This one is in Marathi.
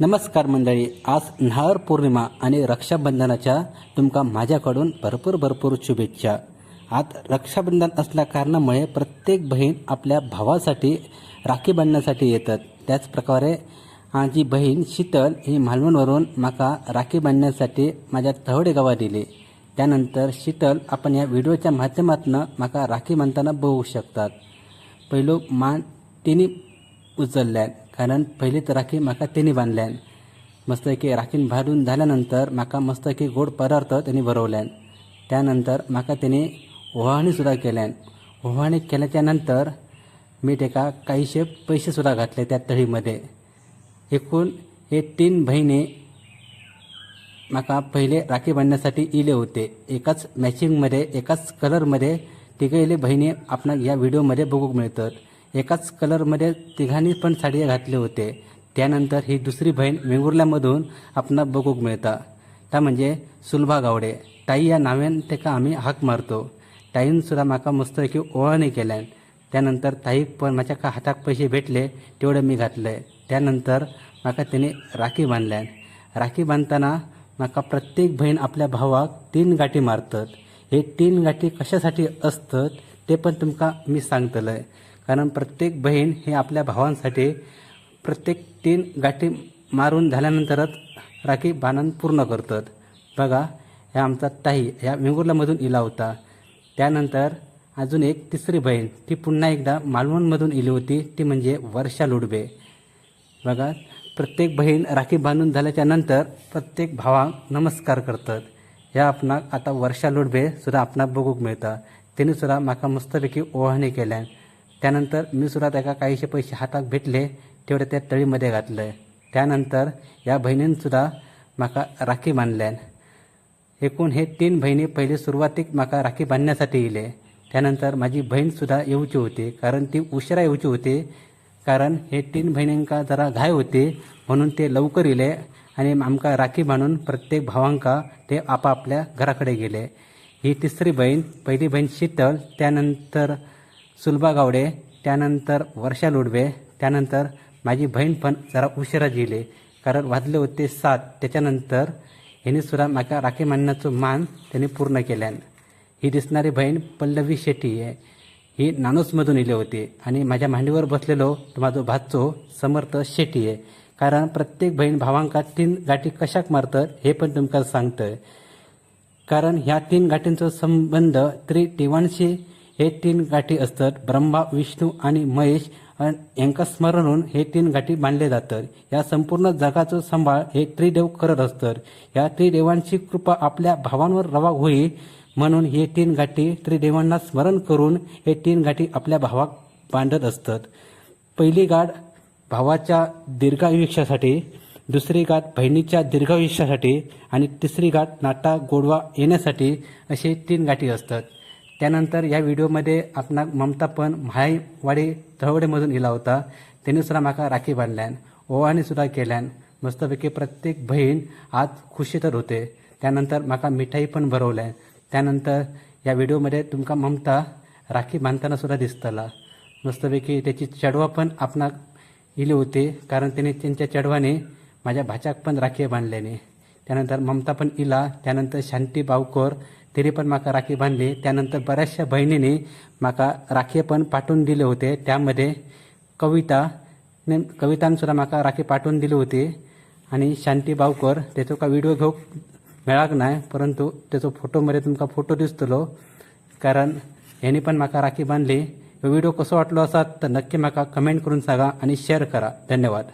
नमस्कार मंडळी आज नाहर पौर्णिमा आणि रक्षाबंधनाच्या तुमका माझ्याकडून भरपूर भरपूर शुभेच्छा. आज रक्षाबंधन असल्या कारणामुळे प्रत्येक बहीण आपल्या भावासाठी राखी बांधण्यासाठी येतात. त्याचप्रकारे माझी बहीण शीतल ही मालवणवरून माका राखी बांधण्यासाठी माझ्या तहडे गावात दिली. त्यानंतर शीतल आपण या व्हिडिओच्या माध्यमातून माका राखी बांधताना बघू शकतात. पहिलो मान तिने उचलल्यान कारण पहिली तर राखी म्हाका तेणी बांधल्यान. मस्त राखीन बांधून झाल्यानंतर म्हाका मस्त गोड पदार्थ त्यांनी भरवल्यान. त्यानंतर म्हाका तेणी ओवाळणी सुद्धा केल्यान. ओहाणी केल्याच्यानंतर मी तेका काहीशे पैसे सुद्धा घातले त्या तळीमध्ये. एकूण हे तीन बहिणी माका पहिले राखी बांधण्यासाठी इले होते. एकाच मॅचिंगमध्ये एकाच कलरमध्ये तिघेले बहिणी आपण या व्हिडिओमध्ये बघूक मिळतात. एकाच कलरमध्ये तिघांनी पण साडी घातले होते. त्यानंतर ही दुसरी बहीण वेंगुर्ल्यामधून आपणा बघूक मिळता. त्या म्हणजे सुलभा गावडे. ताई या नाव्यान तेका आम्ही हाक मारतो. ताईन सुद्धा माका मस्त की ओळणी केल्यान त्यानंतर ताईक पण माझ्या का हाताक पैसे भेटले तेवढे मी घातले. त्यानंतर माका तिने राखी बांधल्यान. राखी बांधताना माका प्रत्येक बहीण आपल्या भावाक तीन गाठी मारतात. हे तीन गाठी कशासाठी असतात ते पण तुमका मी सांगतलंय. कारण प्रत्येक बहीण हे आपल्या भावांसाठी प्रत्येक तीन गाठी मारून झाल्यानंतरच राखी बांधण पूर्ण करतात. बघा ह्या आमचा ताई ह्या वेंगुर्लामधून इला होता. त्यानंतर अजून एक तिसरी बहीण ती पुन्हा एकदा मालवणमधून इली होती ती म्हणजे वर्षा लुडबे. बघा प्रत्येक बहीण राखी बांधून झाल्याच्यानंतर प्रत्येक भावांक नमस्कार करतात. ह्या आपणाक आता वर्षा लुडबे सुद्धा आपणाक बघूक मिळता. तिने सुद्धा म्हाका मस्तपैकी ओवाळणी केल्यान त्यानंतर मी सुद्धा त्याका काहीशे पैसे हातात भेटले तेवढे त्या तळीमध्ये घातलं. त्यानंतर या बहिणीन सुद्धा म्हाका राखी बांधल्यान. एकूण हे तीन बहिणी पहिले सुरुवातीक म्हाका राखी बांधण्यासाठी येले. त्यानंतर माझी बहीणसुद्धा येऊची होती कारण ती उशिरा येऊची होती कारण हे तीन बहिणींका जरा घाय होते म्हणून ते लवकर येले आणि आमका राखी बांधून प्रत्येक भावांका ते आपापल्या घराकडे गेले. ही तिसरी बहीण पहिली बहीण शीतल त्यानंतर सुलभा गावडे त्यानंतर वर्षा लोडवे त्यानंतर माझी बहीण पण जरा उशिरा गेले कारण वाजले होते सात. त्याच्यानंतर हिने सुद्धा माझ्या राखी मानण्याचं मान त्यांनी पूर्ण केल्यान. ही दिसणारी बहीण पल्लवी शेट्टी आहे. ही नानोसमधून इले होते आणि माझ्या मांडीवर बसलेलो माझो भाचो समर्थ शेट्टी आहे. कारण प्रत्येक बहीण भावांका तीन गाठी कशाक मारतात हे पण तुमका सांगतंय. कारण ह्या तीन गाठींचा संबंध त्रिदेवांशी हे तीन गाठी असतात. ब्रह्मा विष्णू आणि महेश अन स्मरण होऊन हे तीन गाठी बांधले जातात. या संपूर्ण जगाचं सांभाळ हे त्रिदेव करत असतात. या त्रिदेवांची कृपा आपल्या भावांवर रवा होई म्हणून हे तीन गाठी त्रिदेवांना स्मरण करून हे तीन गाठी आपल्या भावाक बांधत असतात. पहिली गाठ भावाच्या दीर्घायुष्यासाठी दुसरी गाठ बहिणीच्या दीर्घायुष्यासाठी आणि तिसरी गाठ नाटा गोडवा येण्यासाठी असे तीन गाठी असतात. त्यानंतर या व्हिडिओमध्ये आपणा ममता पण म्हायवाडी तळवडेमधून इला होता. त्यांनी सुद्धा माका राखी बांधल्यान ओवाणी सुद्धा केल्यान मस्तपैकी प्रत्येक बहीण आज खुशी तर होते. त्यानंतर माका मिठाई पण भरवल्या त्यानंतर या व्हिडिओमध्ये तुमका ममता राखी बांधताना सुद्धा दिसतला. मस्तपैकी त्याची चढवा पण आपणाक इली होती कारण त्याने त्यांच्या चढवाने माझ्या भाच्याक पण राखी बांधल्याने. त्यानंतर ममता पण इला त्यानंतर शांती बावकर तिने पण माका राखी बांधली. त्यानंतर बऱ्याचशा बहिणीने माका राखी पण पाठवून दिले होते. त्यामध्ये कविता ने कवितांसुद्धा माका राखी पाठवून दिली होती. आणि शांती बावकर त्याचो का व्हिडिओ घेऊ मेळाक नाही परंतु त्याचो फोटोमध्ये तुमका फोटो दिसतलो. कारण ह्यांनी पण माका राखी बांधली. व्हिडिओ कसो वाटलो असात तर नक्की माका कमेंट करून सांगा आणि शेअर करा. धन्यवाद.